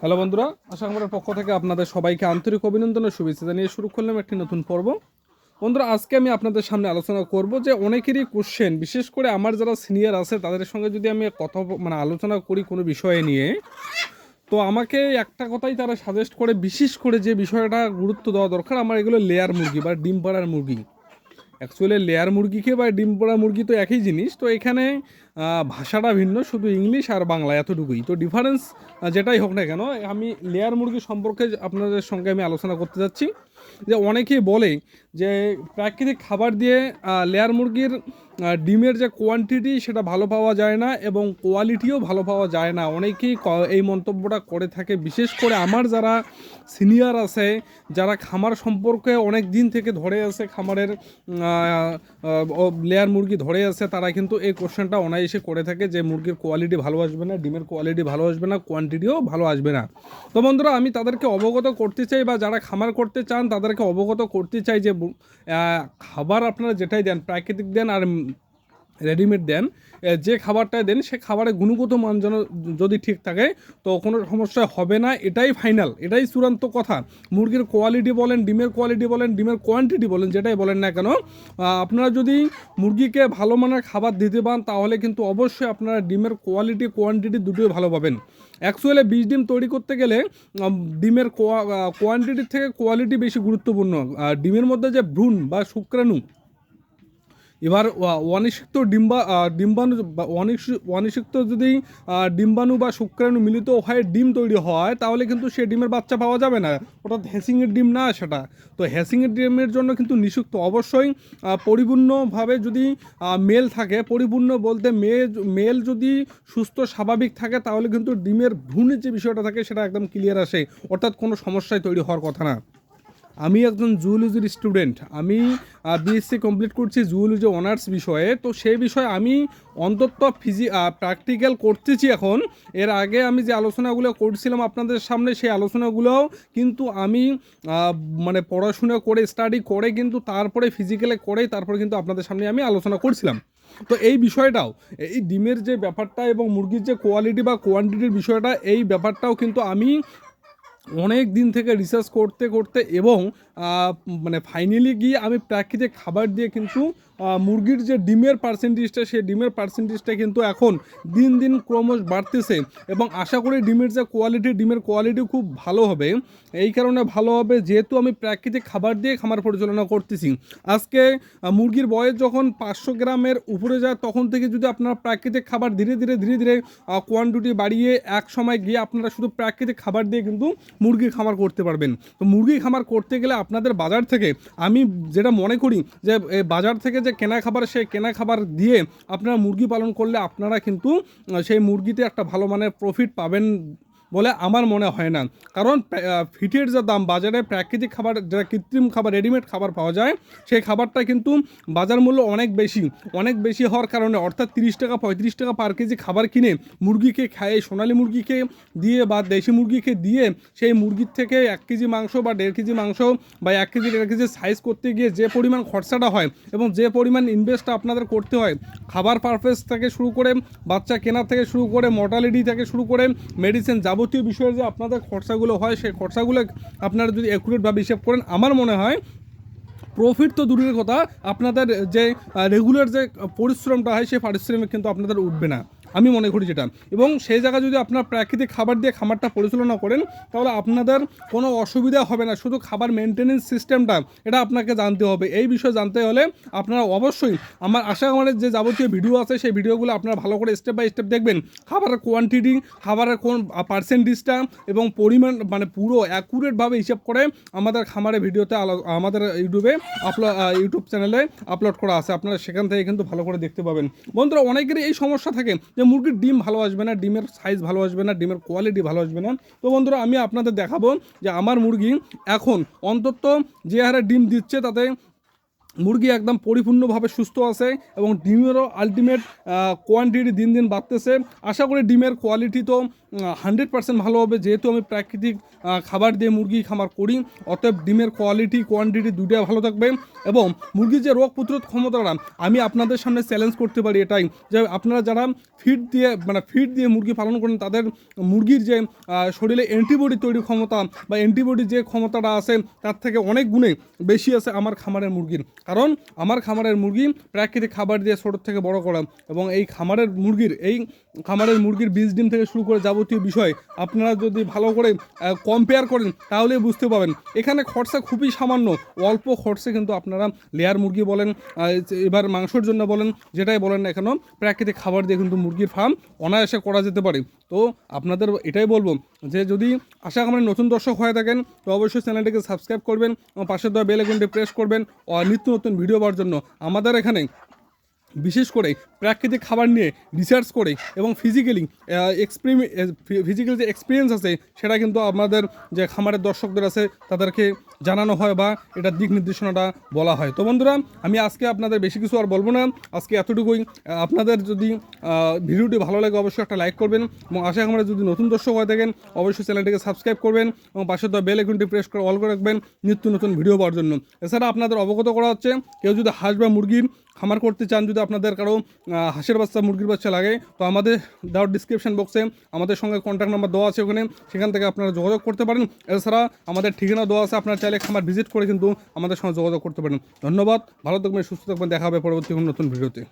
Hello বন্ধুরা, আশা আমাদের পক্ষ থেকে আপনাদের সবাইকে আন্তরিক অভিনন্দন ও শুভেচ্ছা জানিয়ে শুরু করলাম একটি নতুন পর্ব। বন্ধুরা, আজকে আমি আপনাদের সামনে আলোচনা করব যে অনেকেরই কোশ্চেন বিশেষ করে আমার যারা সিনিয়র আছে, তাদের সঙ্গে যদি আমি কথা মানে আলোচনা করি কোনো বিষয়ে নিয়ে, তো আমাকে একটা কথাই তারা সাজেস্ট করে, বিশেষ করে যে বিষয়টা গুরুত্ব দেওয়া দরকার, আমার এগুলো লেয়ার মুরগি বা ডিম পাড়ার মুরগি। অ্যাকচুয়ালি লেয়ার মুরগিকে বা ডিম পোড়া মুরগি তো একই জিনিস। তো এখানে ভাষাটা ভিন্ন, শুধু ইংলিশ আর বাংলা এতটুকুই। তো ডিফারেন্স যেটাই হোক না কেন, আমি লেয়ার মুরগি সম্পর্কে আপনাদের সঙ্গে আমি আলোচনা করতে যাচ্ছি। যে অনেকেই বলে যে প্রাকৃতিক খাবার দিয়ে লেয়ার মুরগির ডিমের যে কোয়ান্টিটি সেটা ভালো পাওয়া যায় না এবং কোয়ালিটিও ভালো পাওয়া যায় না। অনেকেই এই মন্তব্যটা করে থাকে। বিশেষ করে আমার যারা সিনিয়র আছে, যারা খামার সম্পর্কে অনেক দিন থেকে ধরে আছে, খামারের লেয়ার মুরগি ধরে আছে, তারা কিন্তু এই কোশ্চেনটা অনায়াসে করে থাকে যে মুরগির কোয়ালিটি ভালো আসবে না, ডিমের কোয়ালিটি ভালো আসবে না কোয়ান্টিটিও ভালো আসবে না। তো বন্ধুরা, আমি তাদেরকে অবগত করতে চাই বা যারা খামার করতে চান, তাদেরকে অবগত করতে চাই যে খাবার আপনারা যেটাই দেন, প্রাকৃতিক দেন আর রেডিমেড দেন। যে খাবারটা দেন, সে খাবারের গুণগত মান যেন যদি ঠিক থাকে, তো কোনো সমস্যা হবে না। এটাই ফাইনাল এটাই চূড়ান্ত কথা। মুরগির কোয়ালিটি বলেন, ডিমের কোয়ালিটি বলেন, ডিমের কোয়ান্টিটি বলেন, যেটাই বলেন না কেন আপনারা যদি মুরগিকে ভালো মানের খাবার দিতে পান, তাহলে কিন্তু অবশ্যই আপনারা ডিমের কোয়ালিটি কোয়ান্টিটি দুটোই ভালো পাবেন। অ্যাকচুয়ালি বীজ ডিম তৈরি করতে গেলে ডিমের কোয়ান্টিটির থেকে কোয়ালিটি বেশি গুরুত্বপূর্ণ। ডিমের মধ্যে যে ভ্রূণ বা শুক্রাণু এবার অনিষিক্ত ডিম্বা ডিম্বাণু অনিষিক্ত যদি ডিম্বাণু বা শুক্রাণু মিলিত হয়ে ডিম তৈরি হয়, তাহলে কিন্তু সে ডিমের বাচ্চা পাওয়া যাবে না। অর্থাৎ হ্যাসিংয়ের ডিম না সেটা। তো হ্যাসিংয়ের ডিমের জন্য কিন্তু নিষিক্ত। অবশ্যই পরিপূর্ণভাবে যদি মেল থাকে, পরিপূর্ণ বলতে মেয়ে, মেল যদি সুস্থ, স্বাভাবিক থাকে, তাহলে কিন্তু ডিমের ভ্রূণের যে বিষয়টা থাকে, সেটা একদম ক্লিয়ার আসে। অর্থাৎ কোনো সমস্যায় তৈরি হওয়ার কথা না। আমি একজন জুওলজির স্টুডেন্ট আমি বিএসসি কমপ্লিট করছি জুওলজি অনার্স বিষয়ে, তো সেই বিষয়ে আমি অন্তত ফিজি প্র্যাকটিক্যাল করতেছি এখন। এর আগে আমি যে আলোচনাগুলো করছিলাম আপনাদের সামনে, সেই আলোচনাগুলোও কিন্তু আমি মানে পড়াশোনা করে স্টাডি করে কিন্তু তারপরে ফিজিক্যালে করে তারপরে কিন্তু আপনাদের সামনে আমি আলোচনা করছিলাম। তো এই বিষয়টাও, এই ডিমের যে ব্যাপারটা এবং মুরগির যে কোয়ালিটি বা কোয়ান্টিটির বিষয়টা, এই ব্যাপারটাও কিন্তু আমি অনেক দিন থেকে রিসার্চ করতে করতে এবং মানে ফাইনালি গিয়ে আমি প্রাকৃতিক খাবার দিয়ে কিন্তু মুরগির যে ডিমের পার্সেন্টেজটা সেই ডিমের পার্সেন্টেজটা কিন্তু এখন দিন দিন ক্রমশ বাড়তেছে এবং আশা করি ডিমের যে কোয়ালিটি ডিমের কোয়ালিটি খুব ভালো হবে। এই কারণে ভালো হবে যেহেতু আমি প্রাকৃতিক খাবার দিয়ে খামার পরিচালনা করতেছি। আজকে মুরগির বয়স যখন পাঁচশো গ্রামের উপরে যায়, তখন থেকে যদি আপনারা প্রাকৃতিক খাবার ধীরে ধীরে ধীরে ধীরে কোয়ান্টিটি বাড়িয়ে এক সময় গিয়ে আপনারা শুধু প্রাকৃতিক খাবার দিয়ে কিন্তু মুরগির খামার করতে পারবেন। তো মুরগির খামার করতে গেলে আপনাদের বাজার থেকে আমি যেটা মনে করি যে বাজার থেকে যে কেনা খাবার, সেই কেনা খাবার দিয়ে আপনারা মুরগি পালন করলে আপনারা কিন্তু সেই মুরগিতে একটা ভালো মানের প্রফিট পাবেন বলে আমার মনে হয় না। কারণ ফিটের যে দাম, বাজারে প্রাকৃতিক খাবার যেটা কৃত্রিম খাবার রেডিমেড খাবার পাওয়া যায়, সেই খাবারটা কিন্তু বাজার মূল্য অনেক বেশি অনেক বেশি হওয়ার কারণে অর্থাৎ তিরিশ টাকা, পঁয়ত্রিশ টাকা পার কেজি খাবার কিনে মুরগিকে খাইয়ে সোনালি মুরগিকে দিয়ে বা দেশি মুরগিকে দিয়ে সেই মুরগির থেকে এক কেজি মাংস বা দেড় কেজি মাংস বা এক কেজি, দেড় কেজি সাইজ করতে গিয়ে যে পরিমাণ খরচাটা হয় এবং যে পরিমাণ ইনভেস্টটা আপনাদের করতে হয়, খাবার পারপেস থেকে শুরু করে বাচ্চা কেনার থেকে শুরু করে মর্টালিটি থেকে শুরু করে মেডিসিন যাবতীয় বিষয়ে যে আপনাদের খরচাগুলো হয়, সেই খরচাগুলো আপনারা যদি অ্যাকুরেটভাবে হিসেব করেন, আমার মনে হয় প্রফিট তো দূরের কথা, আপনাদের যে রেগুলার যে পরিশ্রমটা হয়, সেই পারিশ্রমিক কিন্তু আপনাদের উঠবে না। আমি মনে করি যেটা। এবং সেই জায়গায় যদি আপনার প্রাকৃতিক খাবার দিয়ে খামারটা পরিচালনা করেন, তাহলে আপনাদের কোনো অসুবিধা হবে না। শুধু খাবার মেনটেনেন্স সিস্টেমটা এটা আপনাকে জানতে হবে। এই বিষয়ে জানতে হলে আপনারা অবশ্যই আমার আশা আমাদের যে যাবতীয় ভিডিও আছে, সেই ভিডিওগুলো আপনারা ভালো করে স্টেপ বাই স্টেপ দেখবেন। খাবারের কোয়ান্টিটি খাবারের কোন পার্সেন্টেজটা এবং পরিমাণ মানে পুরো অ্যাকুরেটভাবে হিসাব করে আমাদের খামারের ভিডিওতে আমাদের ইউটিউবে আপলোড ইউটিউব চ্যানেলে আপলোড করা আছে। আপনারা সেখান থেকে কিন্তু ভালো করে দেখতে পাবেন। বন্ধুরা, অনেকেরই এই সমস্যা থাকে যে মুরগির ডিম ভালো আসবে না, ডিমের সাইজ ভালো আসবে না, ডিমের কোয়ালিটি ভালো আসবে না। তো বন্ধুরা, আমি আপনাদের দেখাবো যে আমার মুরগি এখন অন্তত যে হারে ডিম দিচ্ছে তাতে মুরগি একদম পরিপূর্ণভাবে সুস্থ আছে এবং ডিমেরও আলটিমেট কোয়ান্টিটি দিন দিন বাড়তেছে। আশা করি ডিমের কোয়ালিটি তো হান্ড্রেড পার্সেন্ট ভালো হবে। যেহেতু আমি প্রাকৃতিক খাবার দিয়ে মুরগি খামার করি, অতএব ডিমের কোয়ালিটি কোয়ান্টিটি দুটোই ভালো থাকবে। এবং মুরগির যে রোগ প্রতিরোধ ক্ষমতাটা, আমি আপনাদের সামনে চ্যালেঞ্জ করতে পারি এটাই। যে আপনারা যারা ফিড দিয়ে মানে ফিড দিয়ে মুরগি পালন করেন, তাদের মুরগির যে শরীরে অ্যান্টিবডি তৈরি ক্ষমতা বা অ্যান্টিবডি যে ক্ষমতাটা আছে, তার থেকে অনেক গুণে বেশি আছে আমার খামারের মুরগির। কারণ আমার খামারের মুরগি প্রাকৃতিক খাবার দিয়ে ছোটোর থেকে বড় করা এবং এই খামারের মুরগির এই খামারের মুরগির বীজ ডিম থেকে শুরু করে যাবতীয় বিষয় আপনারা যদি ভালো করে কম্পেয়ার করেন, তাহলে বুঝতে পারবেন। এখানে খরচা খুবই সামান্য, অল্প খরচে কিন্তু আপনারা লেয়ার মুরগি বলেন এবার মাংসর জন্য বলেন, যেটাই বলেন না কেন, প্রাকৃতিক খাবার দিয়ে কিন্তু মুরগির ফার্ম অনায়াসে করা যেতে পারে। তো আপনাদের এটাই বলব যে, যদি আশা করি নতুন দর্শক হয়ে থাকেন, তো অবশ্যই চ্যানেলটিকে সাবস্ক্রাইব করবেন পাশে দেওয়া বেল আইকনটি প্রেস করবেন নিত্য নতুন ভিডিও পাওয়ার জন্য। আমাদের এখানে বিশেষ করে প্রাকৃতিক খাবার নিয়ে রিসার্চ করে এবং ফিজিক্যালি এক্সপেরিমে ফিজিক্যাল যে এক্সপিরিয়েন্স আছে, সেটা কিন্তু আমাদের যে খামারের দর্শকদের আছে, তাদেরকে জানানো হয় বা এটা দিক নির্দেশনাটা বলা হয়। তো বন্ধুরা, আমি আজকে আপনাদের বেশি কিছু আর বলব না। আজকে এতটুকুই। আপনাদের যদি ভিডিওটি ভালো লাগে, অবশ্যই একটা লাইক করবেন এবং আশা আমরা যদি নতুন দর্শক হয়ে থাকেন, অবশ্যই চ্যানেলটিকে সাবস্ক্রাইব করবেন এবং পাশে তো বেল আইকনটি প্রেস করে অল করে রাখবেন নিত্য নতুন ভিডিও পাওয়ার জন্য। এছাড়া আপনাদের অবগত করা হচ্ছে, কেউ যদি হাঁস বা মুরগির খামার করতে চান, যদি আপনাদের কারও হাঁসের বাচ্চা, মুরগির বাচ্চা লাগে, তো আমাদের দেওয়ার ডিসক্রিপশন বক্সে আমাদের সঙ্গে কন্ট্যাক্ট নাম্বার দেওয়া আছে ওখানে। সেখান থেকে আপনারা যোগাযোগ করতে পারেন। এছাড়া আমাদের ঠিকানা দেওয়া আছে, আপনারা চাইলে খামার ভিজিট করে কিন্তু আমাদের সঙ্গে যোগাযোগ করতে পারেন। ধন্যবাদ, ভালো থাকবেন, সুস্থ থাকবেন, দেখা হবে পরবর্তী নতুন ভিডিওতে